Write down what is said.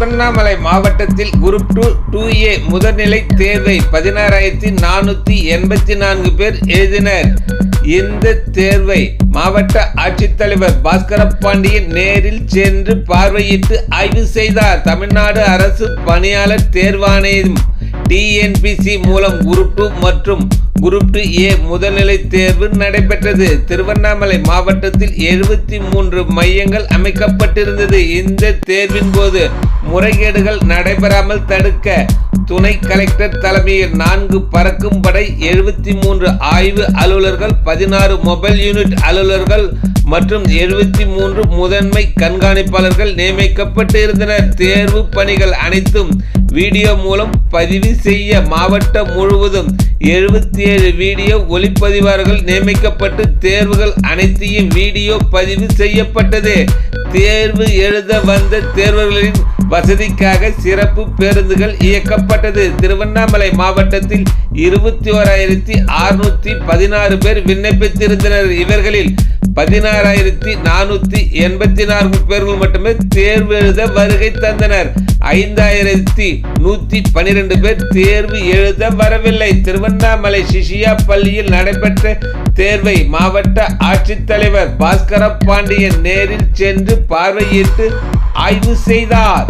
திருவண்ணாமலை மாவட்டத்தில் group two two A முதல்நிலை தேர்வை பதினாறாயிரத்தி நானூற்றி எண்பத்தி நான்கு பேர் எழுதினர். இந்த தேர்வை மாவட்ட ஆட்சித்தலைவர் பாஸ்கர பாண்டியன் நேரில் சென்று பார்வையிட்டு ஆய்வு செய்தார். தமிழ்நாடு அரசு பணியாளர் தேர்வாணையம் டிஎன்பிசி மூலம் குரூப் டூ மற்றும் குரூப் டூ ஏ முதல்நிலை தேர்வு நடைபெற்றது. திருவண்ணாமலை மாவட்டத்தில் எழுபத்தி மூன்று மையங்கள் அமைக்கப்பட்டிருந்தது. இந்த தேர்வின் போது முறைகேடுகள் நடைபெறாமல் தடுக்க துணை கலெக்டர் தலைமையில் நான்கு பறக்கும் படை எழுபத்தி மூன்று ஆய்வு அலுவலர்கள் பதினாறு மொபைல் யூனிட் அலுவலர்கள் மற்றும் எழுபத்தி மூன்று முதன்மை கண்காணிப்பாளர்கள் நியமிக்கப்பட்டு இருந்தனர். தேர்வு பணிகள் அனைத்தும் வீடியோ மூலம் பதிவு செய்ய மாவட்டம் முழுவதும் எழுபத்தி ஏழு வீடியோ ஒளிப்பதிவாளர்கள் நியமிக்கப்பட்டு தேர்வுகள் அனைத்தையும் வீடியோ பதிவு செய்யப்பட்டது. தேர்வு எழுத வந்த தேர்வர்களின் வசதிக்காக சிறப்பு பேருந்துகள் இயக்கப்பட்டது. திருவண்ணாமலை மாவட்டத்தில் இருபத்தி ஓராயிரத்தி அறுநூத்தி பதினாறு பேர் விண்ணப்பித்திருந்தனர். இவர்களில் பதினாறாயிரத்தி நானூத்தி எண்பத்தி நான்கு பேர்கள் மட்டுமே தேர்வு எழுத வருகை தந்தனர். ஐந்தாயிரத்தி நூத்தி பனிரெண்டு பேர் தேர்வு எழுத வரவில்லை. திருவண்ணாமலை சிஷியா பள்ளியில் நடைபெற்ற தேர்வை மாவட்ட ஆட்சித்தலைவர் பாஸ்கர பாண்டியன் நேரில் சென்று பார்வையிட்டு ஆய்வு செய்தார்